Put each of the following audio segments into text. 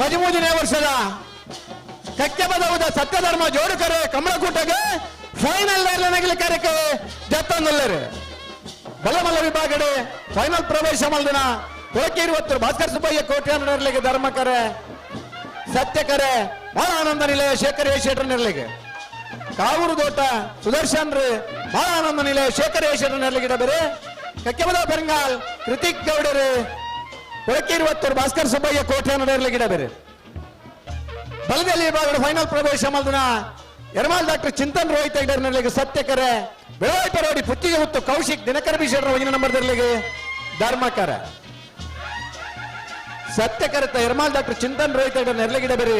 ಪದಿಮೂರನೇ ವರ್ಷದ ಕಕ್ಕೆ ಬದವುದ ಸತ್ಯಧರ್ಮ ಜೋಡುಕರೆ ಕಮಲಕೂಟಗೆ ಫೈನಲ್ ನಗಲಿ ಕಾರ್ಯಕ್ಕೆ ಜತ್ತೊಂದಲ್ಲರು ಬಲಮಲ್ಲ ವಿಭಾಗಡೆ ಫೈನಲ್ ಪ್ರವೇಶ ಮಲ್ದಿನ ಕೊಳಕೆ ಇರುವತ್ತು ಭಾಸ್ಕರ್ ಸುಬ್ಬಯ್ಯ ಕೋಟ್ಯಾನರ್ಲಿಗೆ ಧರ್ಮ ಕರೆ, ಸತ್ಯ ಕರೆ ಬಹಳ ಆನಂದ ನಿಲಯ ಶೇಖರ್ ಯಶೇಟ್ರ ನಿರ್ಲಿಗೆ ಕಾವೂರು ದೋಟ ಸುದರ್ಶನ್ ರೀ ಬಹಳ ಆನಂದ ನಿಲಯ ಶೇಖರ್ ಯಶೇಟ್ರ ನಿರ್ಲಿಗೆ ಬೇರೆ. ಕಕ್ಕೆಬದ ಬೆಂಗಾಲ್ ಕೃತಿಕ್ ಗೌಡರು ಕೊಳಕೆ ಇರುವತ್ತರು ಭಾಸ್ಕರ್ ಸುಬ್ಬಯ್ಯ ಕೋಟೆ ನಿರ್ಲಿಗೆ ಬೇರೆ. ಬಲದಲ್ಲಿ ವಿಭಾಗದ ಫೈನಲ್ ಪ್ರವೇಶ ಮಲ್ದಿನ ಯರಮಾಲ್ ಡಾಕ್ಟರ್ ಚಿಂತನ್ ರೋಹಿತ್ ಐಡರ್ ನಡಲಿಗೆ ಸತ್ಯಕರೆ ಬೆಳವಾಯಿ ಪರವಾಡಿ ಪುತ್ತಿಗೆ ಹೊತ್ತು ಕೌಶಿಕ್ ದಿನಕರ ಬಿಷೇಡ್ರ ವಜಿನ ನಂಬರ್ ದರ್ಲಿಗೆ ಧರ್ಮಕರ ಸತ್ಯಕರತ ಯರಮಾಲ್ ಡಾಕ್ಟರ್ ಚಿಂತನ್ ರೋಹಿತ್ ಐಡರ್ ನೆರಳಿಗಿಡ ಬೇರೆ.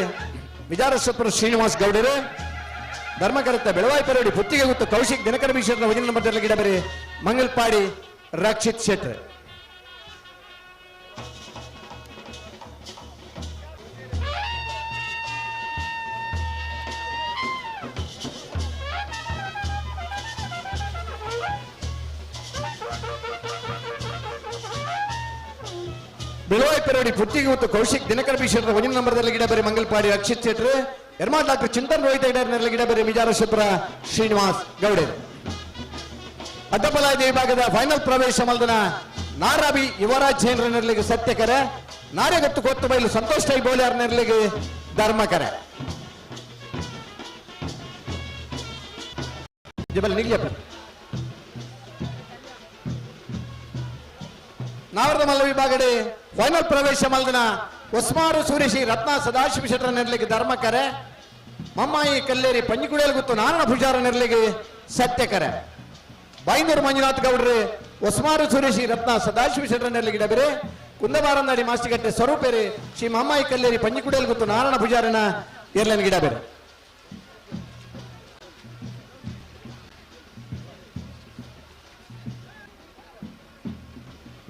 ವಿಜಾರಸ್ವಪುರ ಶ್ರೀನಿವಾಸ್ ಗೌಡರು. ಧರ್ಮಕರತ ಬೆಳವಾಯಿ ಪರವಾಡಿ ಪುತ್ತಿಗೆ ಹೊತ್ತು ಕೌಶಿಕ್ ದಿನಕರ ಬಿಷೇಡ್ರ ವಜಿನ ನಂಬರ್ ದರ್ಲಿಗಿಡ ಬೇರೆ. ಮಂಗಲ್ಪಾಡಿ ರಕ್ಷಿತ್ ಶೆಟ್ರ್. ಬೆಳವಾಯಿ ಪೆರಡಿ ಪುತ್ತಿಗೆ ಮತ್ತು ಕೌಶಿಕ್ ದಿನಕರ ಬೀಶ್ವರ ವಜಿನ ನಂಬರ್ದಲ್ಲಿ ಗಿಡ ಬೇರೆ ಮಂಗಲ್ಪಾಡಿ ರಕ್ಷಿತ್ ಶೆಟ್ರು ಯರ್ಮಾ ಡಾಕ್ಟರ್ ಚಿಂತನ್ ರೋಹಿತ ಐಡರ್ನಲ್ಲಿ ಗಿಡ ಬೇರೆ ಮಿಜಾರಶಪುರ ಶ್ರೀನಿವಾಸ್ ಗೌಡರು ಅಡ್ಡಬಲಾಯದ ವಿಭಾಗದ ಫೈನಲ್ ಪ್ರವೇಶ ಮಲ್ದನ ನಾರಾಬಿ ಯುವರಾಜ್ ಜೈನ್ ನೆರಳಿಗೆ ಸತ್ಯಕರ ಕೊತ್ತು ಬಯಲು ಸಂತೋಷ್ ಟೈ ನೆರಳಿಗೆ ಧರ್ಮಕರ ಜಬಲ್ ನಿಗ್ಲಿಯಪ್ಪ ನಾವರದ ಮಲ್ಲ ವಿಭಾಗಡಿ ಫೈನಲ್ ಪ್ರವೇಶ ಮಲ್ದಿನ ಒಸ್ಮಾರು ಸುರೇಶಿ ರತ್ನ ಸದಾಶಿವ ಶೆಟ್ರ ನೆರಲಿಗೆ ಧರ್ಮಕರೆ, ಮಮ್ಮಾಯಿ ಕಲ್ಲೇರಿ ಪಂಜಿಗುಡಿಯಲ್ಲಿ ಗೊತ್ತು ನಾರಾಯಣ ಪೂಜಾರ ಸತ್ಯ ಸತ್ಯಕರೆ. ಬೈನೂರು ಮಂಜುನಾಥ್ ಗೌಡ್ರೆ, ಒಸ್ಮಾರು ಸುರೇಶಿ ರತ್ನ ಸದಾಶಿವ ಶೆಟ್ರ ನೆರಲಿಗೆ ಡಬಿರಿ. ಕುಂದಬಾರಂದಾಡಿ ಮಾಸ್ತಿಗಟ್ಟೆ ಸ್ವರೂಪೇರಿ ಶ್ರೀ ಮಮ್ಮಾಯಿ ಕಲ್ಲೇರಿ ಪಂಜಿಗುಡಿಯಲ್ಲಿ ಗೊತ್ತು ನಾರಾಯಣ ಪೂಜಾರನ ಏರ್ಲನ್ ಗಿಡ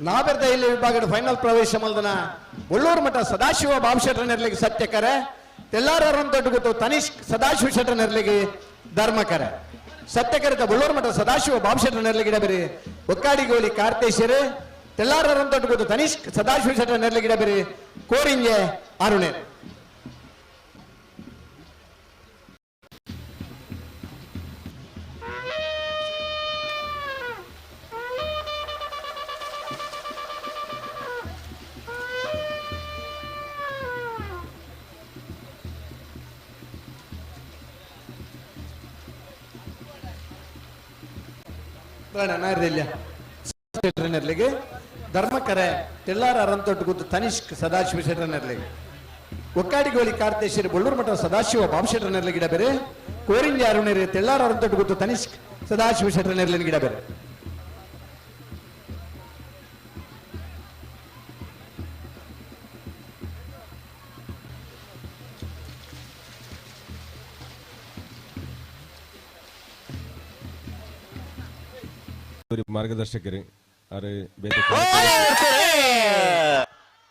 ನಾವೆರ್ದ ಇಲ್ಲಿ ವಿಭಾಗದ ಫೈನಲ್ ಪ್ರವೇಶ ಮಲ್ದನ ಒಳ್ಳೂರು ಮಠ ಸದಾಶಿವ ಬಾಬುಶೆಟ್ರ ನೆರಳಿಗೆ ಸತ್ಯಕರೆ ತೆಲ್ಲಾರವರನ್ನು ದೊಡ್ಡ ಗೊತ್ತು ತನಿಷ್ಕ್ ಸದಾಶಿವ ಶೆಟ್ಟರ ನೆರಳಿಗೆ ಧರ್ಮಕರೆ ಸತ್ಯಕರಿತ ಒಳ್ಳೂರು ಮಠ ಸದಾಶಿವ ಬಾಬುಶೆಟ್ರ ನೆರಳಿಗೆ ಇಡಬೇರಿ ಒಕ್ಕಾಡಿಗೋಳಿ ಕಾರ್ತೇಶರು ತೆಲ್ಲಾರವರನ್ನು ದೊಡ್ಡ ಗೊತ್ತು ತನಿಷ್ಕ್ ಸದಾಶಿವ ಶೆಟ್ಟರ ನೆರಳಿಗೆ ಇಡಬೇರಿ ಕೋರಿಂಜೆ ಅರುಣೆ. ಶೆಟ್ರನರ್ಲಿಗೆ ಧರ್ಮಕರೆ ತೆಲ್ಲಾರ ಅರಂತೊಟ್ಟು ಕೂತು ತನಿಷ್ಕ್ ಸದಾಶಿವ ಶೆಟ್ರನರ್ಲಿಗೆ ಒಕ್ಕಾಡಿಗೋಳಿ ಕಾರ್ತೇಶ್ವರಿ ಬಳ್ಳೂರು ಮಠ ಸದಾಶಿವ ಬಾಬುಶೆಟ್ರನರ್ಲಿ ಗಿಡ ಬೇರೆ. ಕೋರಿಂಜಿ ಅರುಣೇರಿ ತೆಲ್ಲಾರ ಅರಂತೊಟ್ಟು ಕೂತು ತನಿಷ್ಕ್ ಸದಾಶಿವ ಶೆಟ್ರನರ್ಲಿ ಗಿಡ ಬೇರೆ. ಮಾರ್ಗದರ್ಶಕರಿ ಅರೆ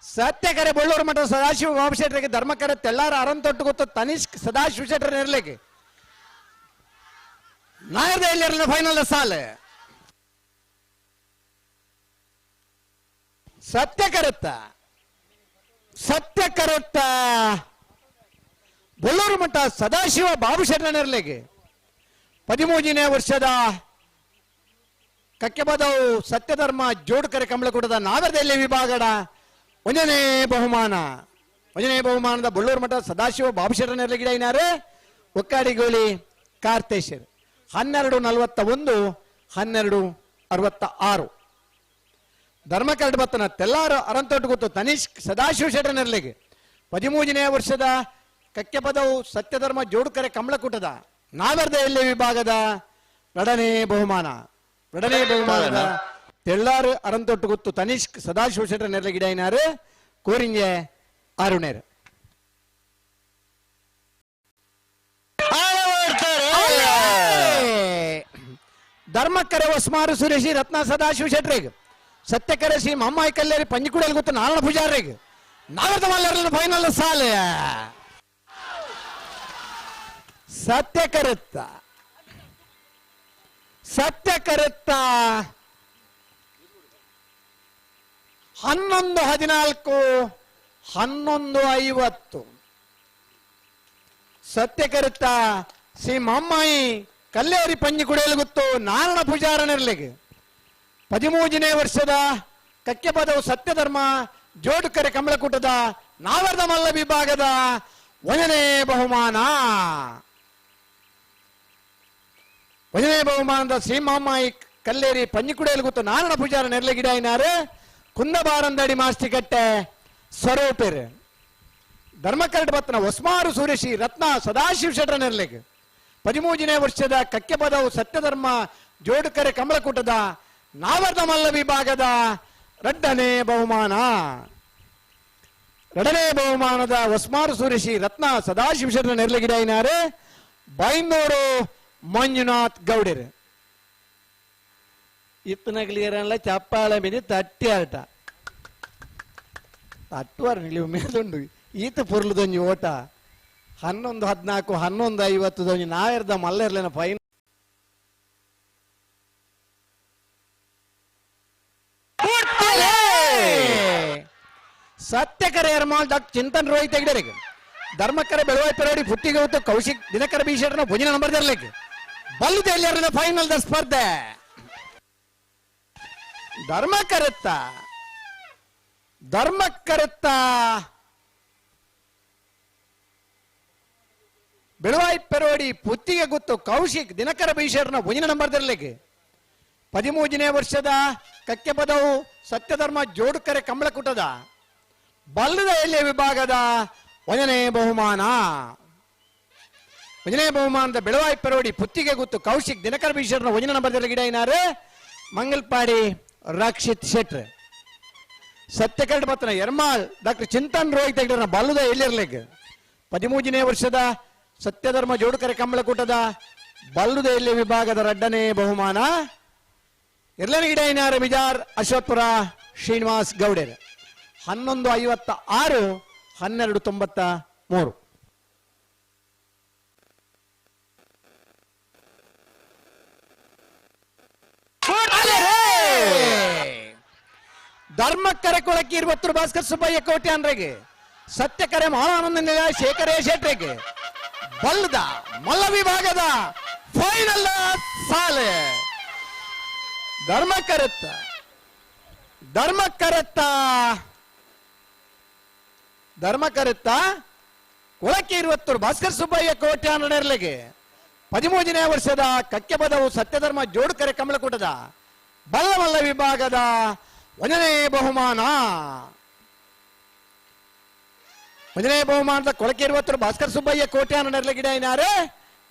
ಸತ್ಯಕರೆ ಬಳ್ಳೂರು ಮಠ ಸದಾಶಿವ ಧರ್ಮ ಧರ್ಮಕರೆ ತೆಲ್ಲಾರ ಅರನ್ ತೊಟ್ಟು ಗೊತ್ತು ತನಿಷ್ಕ್ ಸದಾಶಿವ ಶೆಟ್ರ ಇರ್ಲಿಕ್ಕೆ ನಾಯರ್ ಎಲ್ಲಿರಲಿಲ್ಲ ಫೈನಲ್ ಸಾಲ ಸತ್ಯ ಕರುತ್ತ ಸತ್ಯ ಕರುತ್ತ ಬಳ್ಳೂರು ಮಠ ಸದಾಶಿವ ಬಾಬು ಶೆಟ್ರನಿರ್ಲಿಕ್ಕೆ ಪದಿಮೂರನೇ ವರ್ಷದ ಕಕ್ಕೆಬದವು ಸತ್ಯಧರ್ಮ ಜೋಡ್ಕರೆ ಕಮಲಕೂಟದ ನಾಗರದಲ್ಲಿ ವಿಭಾಗದ ಒಂದನೇ ಬಹುಮಾನ. ಒಂದನೇ ಬಹುಮಾನದ ಬಳ್ಳೂರು ಮಠ ಸದಾಶಿವ ಬಾಬುಶೆಟ್ರ ಗಿಡ ಏನಾರೆ ಒಕ್ಕಾಡಿಗೋಳಿ ಕಾರ್ತೇಶ್ವರ್ ಹನ್ನೆರಡು ನಲವತ್ತ ಒಂದು ಹನ್ನೆರಡು ಅರವತ್ತ ಆರು ಧರ್ಮಕರ್ಡ್ ಬತ್ತನ ತೆಲ್ಲಾರು ಅರಂತೊಟ್ಟು ಗೊತ್ತು ತನಿಷ್ಕ್ ಸದಾಶಿವ ಶೆಟ್ಟರ ನೆರಳಿಗೆ ಪದಿಮೂರನೇ ವರ್ಷದ ಕಕ್ಕೆಪದವು ಸತ್ಯಧರ್ಮ ಜೋಡುಕರೆ ಕಮಲಕೂಟದ ನಾಗರದಲ್ಲಿ ವಿಭಾಗದ ಎರಡನೇ ಬಹುಮಾನ. ಎರಡನೇ ಬಹುಮಾನದ ತೆಳ್ಳಾರು ಅರಂತೊಟ್ಟು ಗೊತ್ತು ತನಿಷ್ಕ್ ಸದಾಶಿವ ಶೆಟ್ರ ನೆರಳಿಗಿಡ ಏನಾರು ಕೋರಿಂಜೆ ಆರುಣೇರು ಧರ್ಮಕ್ಕರೆ ಹೊಸ್ಮಾರು ಸುರೇಶಿ ರತ್ನ ಸದಾಶಿವ ಶೆಟ್ರಿಗೆ ಸತ್ಯಕರೆ ಶ್ರೀ ಮಮ್ಮಾಯಿ ಕಲ್ಲೇರಿ ಪಂಜಿಕುಡಿಯಲ್ಲಿ ಗೊತ್ತು ನಾರಾಯಣ ಪೂಜಾರಿಗೆ ನಾಗರದ ಮಲ್ಲರಲ್ಲಿ ಫೈನಲ್ ಸಾಲ ಸತ್ಯ ಕರುತ್ತ ಸತ್ಯ ಕರೆತ್ತ ಹನ್ನೊಂದು ಹದಿನಾಲ್ಕು, ಹನ್ನೊಂದು ಐವತ್ತು. ಸತ್ಯ ಕರೆತ್ತ ಶ್ರೀ ಮಮ್ಮಾಯಿ ಕಲ್ಲೇರಿ ಪಂಜಿ ಕುಡಿಯಲು ಗೊತ್ತು, ನಾರಾಯಣ ಪೂಜಾರನಿರ್ಲಿಗೆ ಪದಿಮೂಜನೇ ವರ್ಷದ ಕಕ್ಕೆ ಪದವು ಸತ್ಯಧರ್ಮ, ಜೋಡುಕರೆ ಕಮಲಕೂಟದ ನಾವರ್ಧ ಮಲ್ಲ ವಿಭಾಗದ ಒಂದನೇ ಬಹುಮಾನ. ಒಂದನೇ ಬಹುಮಾನದ ಸೀಮಾಮಾಯಿ ಕಲ್ಲೇರಿ ಪಂಜಿಕುಡೆಯಲ್ಲಿ ಗೊತ್ತು ನಾರಾಯಣ ಪೂಜಾರ ಇನಾರು ಕುಂದಬಾರಂದಡಿ ಮಾಸ್ತಿಕಟ್ಟೆ ಸ್ವರೂಪೇರು. ಧರ್ಮಕರಡ್ ಭತ್ನ ಒಸ್ಮಾರು ಸುರೇಶಿ ರತ್ನ ಸದಾಶಿವ ಶೆಟ್ರ ನೆರಳಿಗೆ. ಪದಿಮೂಜನೇ ವರ್ಷದ ಕಕ್ಕೆಪದವು ಸತ್ಯಧರ್ಮ ಜೋಡುಕರೆ ಕಮಲಕೂಟದ ನಾವರ್ಧ ಮಲ್ಲ ವಿಭಾಗದ ರಡ್ಡನೇ ಬಹುಮಾನ. ಎರಡನೇ ಬಹುಮಾನದ ಒಸ್ಮಾರು ಸುರೇಶಿ ರತ್ನ ಸದಾಶಿವ ಶೆಟ್ರ ನೆರಳಿಗಿಡ ಬೈನೂರು ಮಂಜುನಾಥ್ ಗೌಡರು. ಇತ್ತನಗಲಿಯರಲ್ಲ ಚಪ್ಪಾಳ ಮೀನಿ ತಟ್ಟಿ ಆಟ. ತಟ್ಟುವಾರ ನಿಲಿವು ಮೇಲುಂಡು. ಈತ ಪುರ್ಲದೊಂಜಿ ಓಟ. ಹನ್ನೊಂದು ಹದಿನಾಲ್ಕು ಹನ್ನೊಂದು ಐವತ್ತು ದೊಂಜಿ ನಾವಿರ್ದ ಮಲ್ಲೆರ್ಲೆನ ಫೈನ್ ಸತ್ಯಕರ ಎರ್ಮಾಲ್ ಡಾಕ್ಟರ್ ಚಿಂತನ್ ರೋಹಿತ್ ಹೆಗ್ಡೆರಿಗೆ. ಧರ್ಮಕರ ಬೆಳವಾಯಿ ಪೆರೋಡಿ ಪುಟ್ಟಿಗೆ ಹೊತ್ತು ಕೌಶಿಕ್ ದಿನಕರ ಬೀಶರ್ನ ಭುಜನ ನಂಬರ್ ದರ್ಲಿಕ್ಕೆ ಬಲ್ಲುದ ಎಲ್ಲರನ್ನ ಫೈನಲ್ ದ ಸ್ಪರ್ಧೆ. ಧರ್ಮ ಕರೆತ್ತ. ಬೆಳವಾಯಿ ಪೆರೋಡಿ ಪುತ್ತಿಗೆ ಗೊತ್ತು ಕೌಶಿಕ್ ದಿನಕರ ಬೀಶರ್ನ ನಂಬರ್ ದರ್ಲಿಕ್ಕೆ ಪದಿಮೂಜನೇ ವರ್ಷದ ಕಕ್ಕೆ ಪದವು ಸತ್ಯಧರ್ಮ ಜೋಡುಕರೆ ಕಮಲಕುಟದ ಬಲ್ಲದ ಎಲೆ ವಿಭಾಗದ ಒಂದನೇ ಬಹುಮಾನ. ಒಂದನೇ ಬಹುಮಾನದ ಬೆಳವಾಯಿ ಪರೋಡಿ ಪುತ್ತಿಗೆ ಗೊತ್ತು ಕೌಶಿಕ್ ದಿನಕರ ಬೀಶರ್ನ ಒಂದನೇ ನಂಬರ್ದಲ್ಲಿ ಗಿಡ ಏನಾರು? ಮಂಗಲ್ಪಾಡಿ ರಕ್ಷಿತ್ ಶೆಟ್ರ್. ಸತ್ಯಕರ್ಡ್ ಬತ್ತನ ಎರ್ಮಾಳ್, ಡಾಕ್ಟರ್ ಚಿಂತನ್ ರೋಹಿತ್ ಹೆಗ್ಡರ್ನ ಬಲ್ಲದ ಎಲ್ಲಿರ್ಲಿಕ್ಕೆ ಪದಿಮೂಜನೇ ವರ್ಷದ ಸತ್ಯಧರ್ಮ ಜೋಡುಕರೆ ಕಮಲಕೂಟದ ಬಲ್ಲುದ ಎಲ್ಲಿ ವಿಭಾಗದ ರಡ್ಡನೇ ಬಹುಮಾನ? ಇರ್ಲನ ಗಿಡ ಏನಾರು? ಮಿಜಾರ್ ಅಶ್ವತ್ಪುರ ಶ್ರೀನಿವಾಸ್ ಗೌಡರ್. ಹನ್ನೊಂದು ಐವತ್ತ ಆರು ಹನ್ನೆರಡು ತೊಂಬತ್ತ ಮೂರು. ಧರ್ಮಕ್ಕರೆ ಕೊಳಕ್ಕೆ ಇರುವತ್ತು ಭಾಸ್ಕರ್ ಸುಬ್ಬಯ್ಯ ಕೋಟೆ ಸತ್ಯ ಕರೆ ಮಹಾನಂದ ಶೇಖರ ಶೇಟ್ರೆಗೆ ಬಲ್ಲದ ಮಲ್ಲ ವಿಭಾಗದ ಫೈನಲ್ ಸಾಲೆ. ಧರ್ಮ ಕರೆತ್ತ ಧರ್ಮ ಕರೆತ್ತ ಧರ್ಮ ಕರೆತ್ತ ಕೊಳಕ್ಕೆ ಇರುವತ್ತೂರು ಭಾಸ್ಕರ್ ಸುಬ್ಬಯ್ಯ ಕೋಟೆ ನೆರಳಿಗೆ ಹದಿಮೂರನೇ ವರ್ಷದ ಕಕ್ಕೆ ಪದವು ಸತ್ಯಧರ್ಮ ಜೋಡುಕರೆ ಕಮಲಕೂಟದ ಬಲ್ಲಮಲ್ಲ ವಿಭಾಗದ ಒಂದನೇ ಬಹುಮಾನ. ಒಂದನೇ ಬಹುಮಾನದ ಕೊಳಕೆ ಇರುವತ್ತರು ಭಾಸ್ಕರ್ ಸುಬ್ಬಯ್ಯ ಕೋಟ್ಯಾನ ನೆರಳಿಗಿಡ ಏನಾರು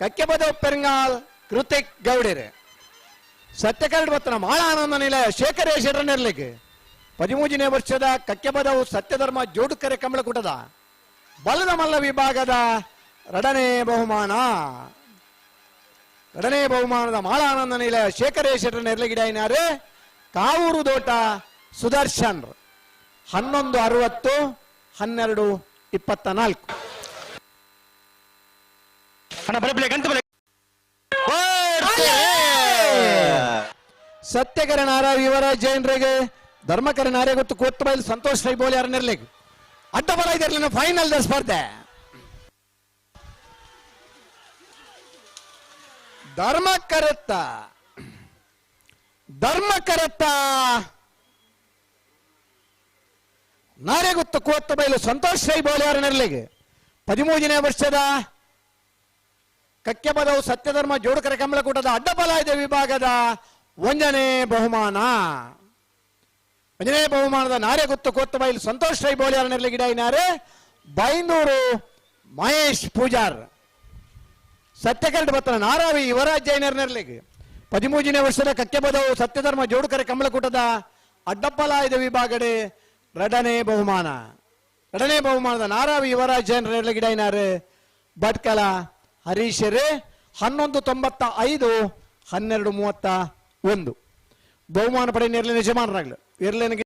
ಕಕ್ಕೆ ಪದವು ಪೆರಂಗಾಲ್ ಕೃತಿಕ್ ಗೌಡರೆ. ಸತ್ಯಕರಡ್ ಬತ್ತನ ಮಾಳಾನಂದ ನಿಲಯ ಶೇಖರೇಶ್ವರ ನೆರಳಿಗೆ ಪದಿಮೂಜನೇ ವರ್ಷದ ಕಕ್ಕೆ ಬದವು ಸತ್ಯಧರ್ಮ ಜೋಡುಕರೆ ಕಮಲಕೂಟದ. ಬಲದ ಮಲ್ಲ ವಿಭಾಗದ ಎರಡನೇ ಬಹುಮಾನ. ಎರಡನೇ ಬಹುಮಾನದ ಮಾಳಾನಂದ ನಿಲಯ ಶೇಖರೇಶ್ವರ ನೆರಳಿಗಿಡ ಏನಾರು ಕಾವೂರು ದೋಟ ಸುದರ್ಶನ್ ಹನ್ನೊಂದು ಅರವತ್ತು ಹನ್ನೆರಡು ಇಪ್ಪತ್ತ ನಾಲ್ಕು ಸತ್ಯಕರ ನಾರ ಇವರ ಜೈನರಿಗೆ ಧರ್ಮಕರ ನಾರೇ ಗೊತ್ತು ಕೊತ್ತ ಬಯಲು ಸಂತೋಷ ರೈಬೋಲಿ ಯಾರನ್ನಿರ್ಲಿಕ್ಕೆ ಅಡ್ಡ ಬಲ ಇದರಲ್ಲಿ ಫೈನಲ್ ಧರ್ಮ ಸ್ಪರ್ಧೆ ಧರ್ಮಕರತ್ತ ಧರ್ಮಕರತ್ತ ನಾರೇ ಗೊತ್ತು ಬಯಲು ಸಂತೋಷ್ ಸಂತೋಷ್ ರೈಬೋಲಿ ಯಾರನ್ನಿರ್ಲಿಕ್ಕೆ ಹದಿಮೂರನೇ ವರ್ಷದ ಕಕ್ಕೆ ಪದವು ಸತ್ಯಧರ್ಮ ಜೋಡುಕರ ಕಮಲಕೂಟದ ಅಡ್ಡಬಲಾಯದ ವಿಭಾಗದ ಒಂದನೇ ಬಹುಮಾನ. ಒಂದನೇ ಬಹುಮಾನದ ನಾರೆ ಗೊತ್ತು ಕೋತ್ತ ಸಂತೋಷ ಸಂತೋಷ್ ರೈ ಬೋಲಿಯಾರನಲ್ಲಿ ಗಿಡ ಇನಾರೆ ಬೈಂದೂರು ಮಹೇಶ್ ಪೂಜಾರ್. ಸತ್ಯಕರ್ಡ್ ಬತ್ತನ ನಾರಾವಿ ಯುವರಾಜ್ ಜೈನರ್ನರ್ಲಿಗೆ ಹದಿಮೂರನೇ ವರ್ಷದ ಕಕ್ಕೆ ಪದವು ಸತ್ಯಧರ್ಮ ಜೋಡುಕರ ಕಮಲಕೂಟದ ಅಡ್ಡಪ್ಪಲಾಯದ ವಿಭಾಗಡೆ ಎರಡನೇ ಬಹುಮಾನ. ಎರಡನೇ ಬಹುಮಾನದ ನಾರಾವಿ ಯುವರಾಜ್ ಜೈನರ್ನಲ್ಲಿ ಗಿಡೈನಾರು ಭಟ್ಕಲ ಹರೀಶರು ಹನ್ನೊಂದು ತೊಂಬತ್ತ ಐದು, ಹನ್ನೆರಡು ಮೂವತ್ತ ಒಂದು. ಬಹುಮಾನ ಪಡೆ ನೆರಳಿನ ಯಜಮಾನರಾಗ್ಲು. ಇರ್ಲೇನಿಗೆ